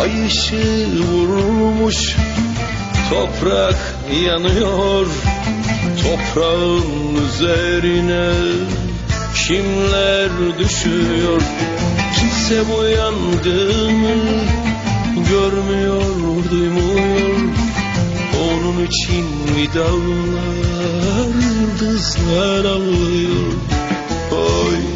Ay ışığı vurmuş Toprak yanıyor. Toprağın üzerine Kimler düşüyor. Kimse bu yangını Görmüyor, duymuyor. Onun için mi dağlar Yıldızlar ağlıyor Oy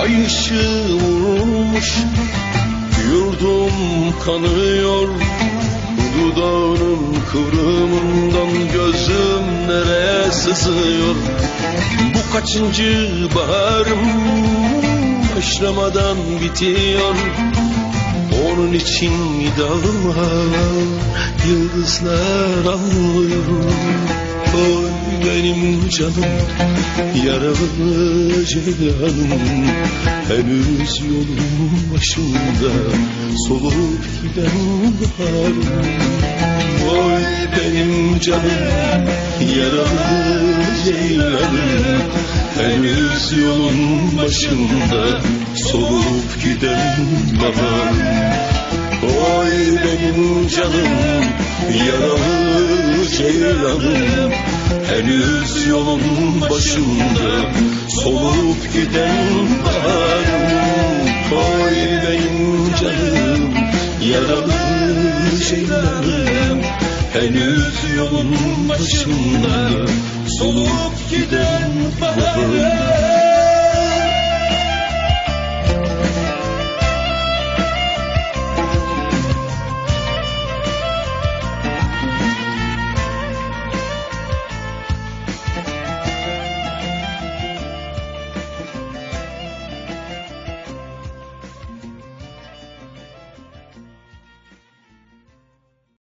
Ay ışığı vurmuş Yurdum kanıyor. Dudağının kıvrımından Gözüm nereye sızıyor? Bu kaçıncı baharım Başlamadan bitiyor? Onun için dağlar Yıldızlar ağlıyor Oy benim canım Yaralı ceylanım. Henüz yolun başında Solup giden baharım. Oy benim canım Yaralı ceylanım. Henüz yolun başında Solup giden baharım. Oy benim canım Yaralı ceylanım Henüz yolun başında Solup giden baharım Oy benim canım Yaralı ceylanım Henüz yolun başında Solup giden baharım